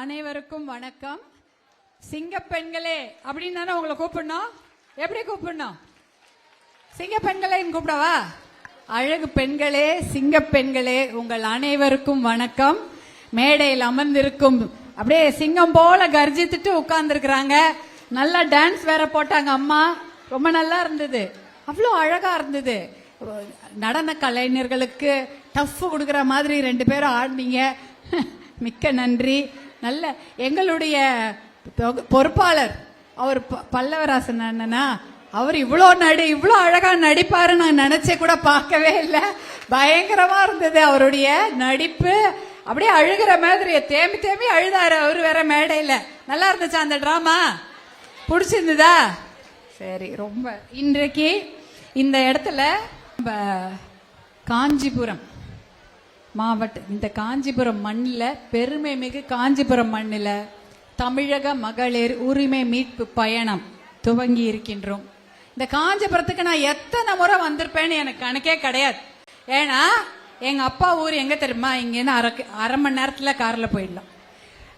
அனைவருக்கும் வணக்கம். சிங்க பெண்களே அப்படின்னு தானே உங்களை கூப்பிடணும்? எப்படி கூப்பிடணும்? சிங்க பெண்களே கூப்பிடவா? அழகு பெண்களே சிங்க பெண்களே உங்கள் அனைவருக்கும் வணக்கம். மேடையில் அமர்ந்திருக்கும் அப்படியே சிங்கம் போல கர்ஜித்துட்டு உட்கார்ந்துருக்குறாங்க. நல்லா டான்ஸ் வேற போட்டாங்க அம்மா. ரொம்ப நல்லா இருந்தது. அவ்வளோ அழகா இருந்தது. நடன கலைஞர்களுக்கு டஃப் கொடுக்குற மாதிரி ரெண்டு பேரும் ஆடினீங்க. மிக்க நன்றி. நல்ல எங்களுடைய பொறுப்பாளர் அவர் ப- பல்லவராசன் அண்ணனா அவர் இவ்வளோ நடி இவ்வளோ அழகாக நடிப்பாரு நான் நினச்சே கூட பார்க்கவே இல்லை. பயங்கரமாக இருந்தது அவருடைய நடிப்பு. அப்படியே அழுகிற மாதிரி தேம்பி தேம்பி அழுதாரு அவரு வேற மேடையில். நல்லா இருந்துச்சா அந்த ட்ராமா பிடிச்சிருந்ததா? சரி ரொம்ப. இன்றைக்கு இந்த இடத்துல நம்ம காஞ்சிபுரம் மாவட்டம் இந்த காஞ்சிபுரம் மண்ணில் பெருமை மிகு காஞ்சிபுரம் மண்ணில் தமிழக மகளிர் உரிமை மீட்பு பயணம் துவங்கி இருக்கின்றோம். இந்த காஞ்சிபுரத்துக்கு நான் எத்தனை முறை வந்திருப்பேன்னு எனக்கு கணக்கே கிடையாது. ஏன்னா எங்க அப்பா ஊர் எங்க தெரியுமா? இங்கேருந்து அரை அரை மணி நேரத்தில் காரில் போயிடலாம்.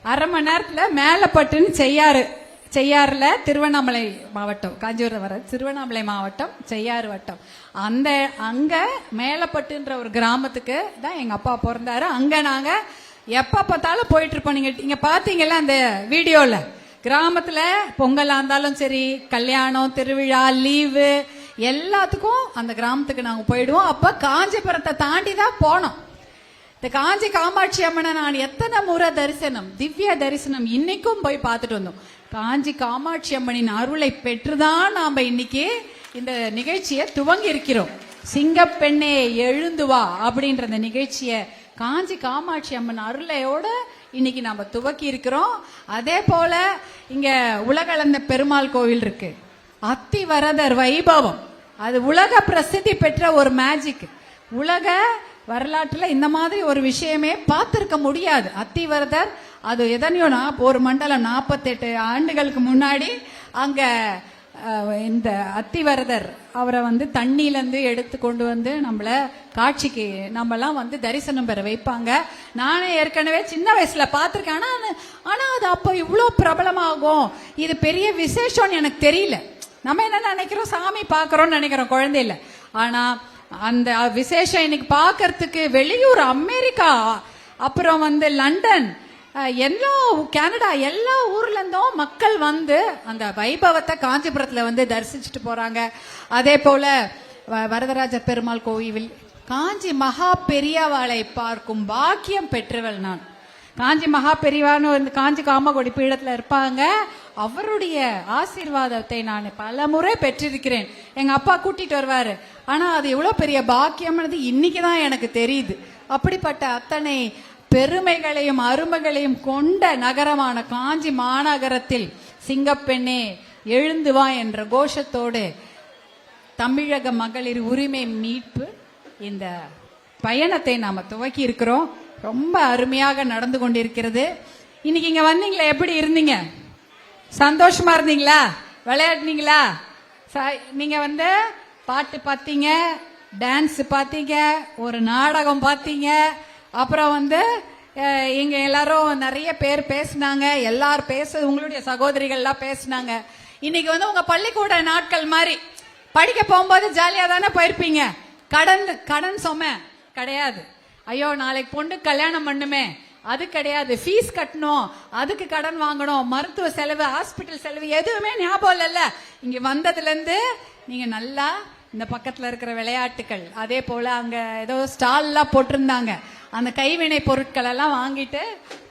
அரை மணி நேரத்துல மேலப்பட்டுன்னு செய்யாரு செய்யாறில் திருவண்ணாமலை மாவட்டம் காஞ்சிபுரம் வர திருவண்ணாமலை மாவட்டம் செய்யாறு வட்டம். அந்த அங்கே மேலப்பட்டுன்ற ஒரு கிராமத்துக்கு தான் எங்கள் அப்பா பிறந்தாரு. அங்கே நாங்கள் எப்போ பார்த்தாலும் போயிட்டுருப்போம் நீங்கள் நீங்கள் பார்த்தீங்கல்ல அந்த வீடியோவில் கிராமத்தில் பொங்கலாக இருந்தாலும் சரி கல்யாணம் திருவிழா லீவு எல்லாத்துக்கும் அந்த கிராமத்துக்கு நாங்கள் போயிடுவோம். அப்போ காஞ்சிபுரத்தை தாண்டி தான் போனோம். இந்த காஞ்சி காமாட்சி அம்மனை நான் எத்தனை முறை தரிசனம் திவ்ய தரிசனம் இன்னைக்கும் போய் பார்த்துட்டு வந்தோம் காஞ்சி காமாட்சி அம்மனின் அருளை பெற்றுதான் நாம இன்னைக்கு இந்த நிகழ்ச்சியை துவங்கி இருக்கிறோம் சிங்கப்பெண்ணே எழுந்து வா அப்படின்ற அந்த நிகழ்ச்சியை காஞ்சி காமாட்சி அம்மன் அருளையோட இன்னைக்கு நாம துவக்கி இருக்கிறோம் அதே போல இங்க உலகளந்த பெருமாள் கோவில் இருக்கு அத்திவரதர் வைபவம் அது உலக பிரசித்தி பெற்ற ஒரு மேஜிக் உலக வரலாற்றுல இந்த மாதிரி ஒரு விஷயமே பார்த்திருக்க முடியாது. அத்திவரதர் அது எதனையோனா ஒரு மண்டலம் நாற்பத்தெட்டு ஆண்டுகளுக்கு முன்னாடி அங்க இந்த அத்திவரதர் அவரை வந்து தண்ணியிலேருந்து எடுத்து கொண்டு வந்து நம்மள காட்சிக்கு நம்மலாம் வந்து தரிசனம் பெற வைப்பாங்க. நானே ஏற்கனவே சின்ன வயசுல பார்த்துருக்கேன். ஆனால் ஆனால் அது அப்போ இவ்வளோ பிரபலமாகும். இது பெரிய விசேஷம்னு எனக்கு தெரியல. நம்ம என்ன நினைக்கிறோம்? சாமி பார்க்குறோன்னு நினைக்கிறோம். குழந்தையில ஆனால் அந்த விசேஷம் இன்னைக்கு பார்க்கறதுக்கு வெளியூர் அமெரிக்கா அப்புறம் வந்து லண்டன் எல்லா கனடா எல்லா ஊர்ல இருந்தும் மக்கள் வந்து அந்த வைபவத்தை காஞ்சிபுரத்துல வந்து தரிசிச்சுட்டு போறாங்க. அதே போல வ- வரதராஜ பெருமாள் கோவில் காஞ்சி மகா பெரியவாளை பார்க்கும் பாக்கியம் பெற்றவள் நான். காஞ்சி மகா பெரியவான்னு வந்து காஞ்சி காமகோடி பீடத்துல இருப்பாங்க. அவருடைய ஆசீர்வாதத்தை நான் பல முறை பெற்றிருக்கிறேன். எங்க அப்பா கூட்டிட்டு வருவாரு. ஆனா அது எவ்வளவு பெரிய பாக்கியம்னது இன்னைக்கு தான் எனக்கு தெரியுது. அப்படிப்பட்ட அத்தனை பெருமைகளையும் அருமைகளையும் கொண்ட நகரமான காஞ்சி மாநகரத்தில் சிங்கப்பெண்ணே எழுந்து வா என்ற கோஷத்தோடு தமிழக மகளிர் உரிமை மீட்பு இந்த பயணத்தை நாம துவக்கி இருக்கிறோம். ரொம்ப அருமையாக நடந்து கொண்டிருக்கிறது. இன்னைக்கு இங்க வந்தீங்களே? எப்படி இருந்தீங்க? சந்தோஷமா இருந்தீங்களா? விளையாடுனீங்களா? ச- நீங்க வந்து பாட்டு பார்த்தீங்க டான்ஸ் பார்த்தீங்க ஒரு நாடகம் பார்த்தீங்க அப்புறம் வந்து இங்க எல்லாரும் நிறைய பேர் பேசுனாங்க எல்லாரும் பேச உங்களுடைய சகோதரிகள்லாம் பேசுனாங்க. இன்னைக்கு வந்து உங்க பள்ளிக்கூட நாட்கள் மாதிரி. படிக்க போகும்போது ஜாலியா தானே போயிருப்பீங்க. கடன் கடன் சொம கிடையாது. ஐயோ நாளைக்கு பொண்ணு கல்யாணம் பண்ணுமே. அது கிடையாது. ஃபீஸ் கட்டணும். அதுக்கு கடன் வாங்கணும். மருத்துவ செலவு ஹாஸ்பிட்டல் செலவு எதுவுமே ஞாபகம் இல்லைல்ல. இங்க வந்ததுலேருந்து நீங்க நல்லா இந்த பக்கத்துல இருக்கிற விளையாட்டுகள் அதே போல அங்க ஏதோ ஸ்டால்லாம் போட்டிருந்தாங்க. அந்த கைவினை பொருட்கள் எல்லாம் வாங்கிட்டு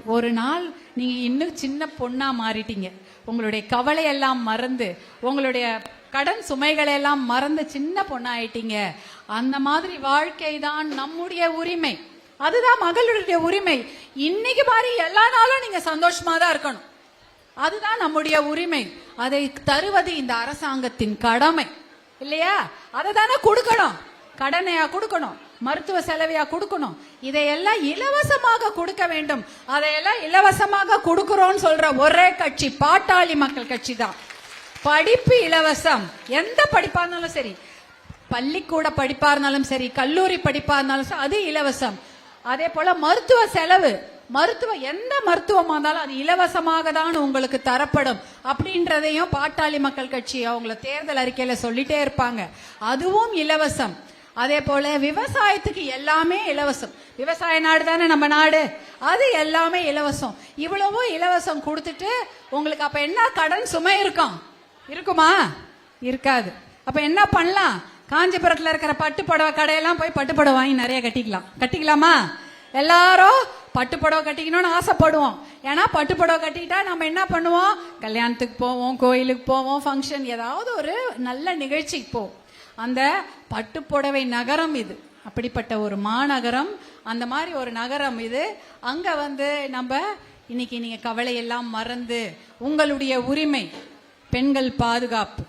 ஒரு நாள் நீங்க இன்னும் சின்ன பொண்ணா மாறிட்டீங்க. உங்களுடைய கவலையெல்லாம் மறந்து உங்களுடைய கடன் சுமைகளை எல்லாம் மறந்து சின்ன பொண்ணாயிட்டீங்க. அந்த மாதிரி வாழ்க்கை தான் நம்முடைய உரிமை. அதுதான் மகளுடைய உரிமை. இன்னைக்கு மாதிரி எல்லா நாளும் நீங்க சந்தோஷமா தான் இருக்கணும். அதுதான் நம்முடைய உரிமை. அதை தருவது இந்த அரசாங்கத்தின் கடமை. இல்லையா? அதை தானே கொடுக்கணும். கடனையா கொடுக்கணும். மருத்துவ செலவையா கொடுக்கணும். இதையெல்லாம் இலவசமாக கொடுக்க வேண்டும். அதையெல்லாம் இலவசமாக கொடுக்கிறோம்னு சொல்ற ஒரே கட்சி பாட்டாளி மக்கள் கட்சி தான். படிப்பு இலவசம். எந்த படிப்பா இருந்தாலும் சரி. பள்ளிக்கூட படிப்பா இருந்தாலும் சரி கல்லூரி படிப்பா இருந்தாலும் அது இலவசம். அதே போல மருத்துவ செலவு. மருத்துவம் எந்த மருத்துவமா இருந்தாலும் அது இலவசமாக தான் உங்களுக்கு தரப்படும். அப்படின்றதையும் பாட்டாளி மக்கள் கட்சி அவங்கள தேர்தல் அறிக்கையில சொல்லிட்டே இருப்பாங்க. அதுவும் இலவசம். அதே போல விவசாயத்துக்கு எல்லாமே இலவசம். விவசாய நாடு தானே நம்ம நாடு. அது எல்லாமே இலவசம். இவ்வளவும் இலவசம் கொடுத்துட்டு உங்களுக்கு அப்ப என்ன கடன் சுமை இருக்கும்? இருக்குமா? இருக்காது. அப்ப என்ன பண்ணலாம்? காஞ்சிபுரத்துல இருக்கிற பட்டு புடவை கடையெல்லாம் போய் பட்டு புடவை வாங்கி நிறைய கட்டிக்கலாம். கட்டிக்கலாமா? எல்லாரும் பட்டு புடவை கட்டிக்கணும்னு ஆசைப்படுவோம். ஏன்னா பட்டு புடவை கட்டிக்கிட்டா நம்ம என்ன பண்ணுவோம்? கல்யாணத்துக்கு போவோம் கோயிலுக்கு போவோம் ஃபங்க்ஷன் ஏதாவது ஒரு நல்ல நிகழ்ச்சிக்கு போவோம். அந்த பட்டுப்புடவை நகரம் இது. அப்படிப்பட்ட ஒரு மாநகரம். அந்த மாதிரி ஒரு நகரம் இது. அங்க வந்து நம்ம இன்னைக்கு நீங்க கவலையெல்லாம் மறந்து உங்களுடைய உரிமை பெண்கள் பாதுகாப்பு.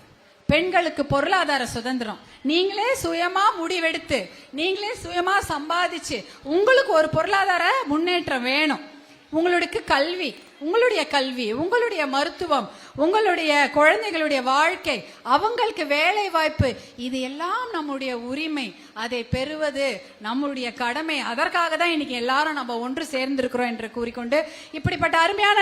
பெண்களுக்கு பொருளாதார சுதந்திரம். நீங்களே சுயமா முடிவெடுத்து நீங்களே சுயமா சம்பாதிச்சு உங்களுக்கு ஒரு பொருளாதார முன்னேற்றம் வேணும். உங்களுக்கு கல்வி உங்களுடைய கல்வி உங்களுடைய மருத்துவம் உங்களுடைய குழந்தைகளுடைய வாழ்க்கை அவங்களுக்கு வேலை வாய்ப்பு இது எல்லாம் நம்முடைய உரிமை. அதை பெறுவது நம்முடைய கடமை. அதற்காக தான் இன்னைக்கு எல்லாரும் நம்ம ஒன்று சேர்ந்திருக்கிறோம் என்று கூறிக்கொண்டு இப்படிப்பட்ட அருமையான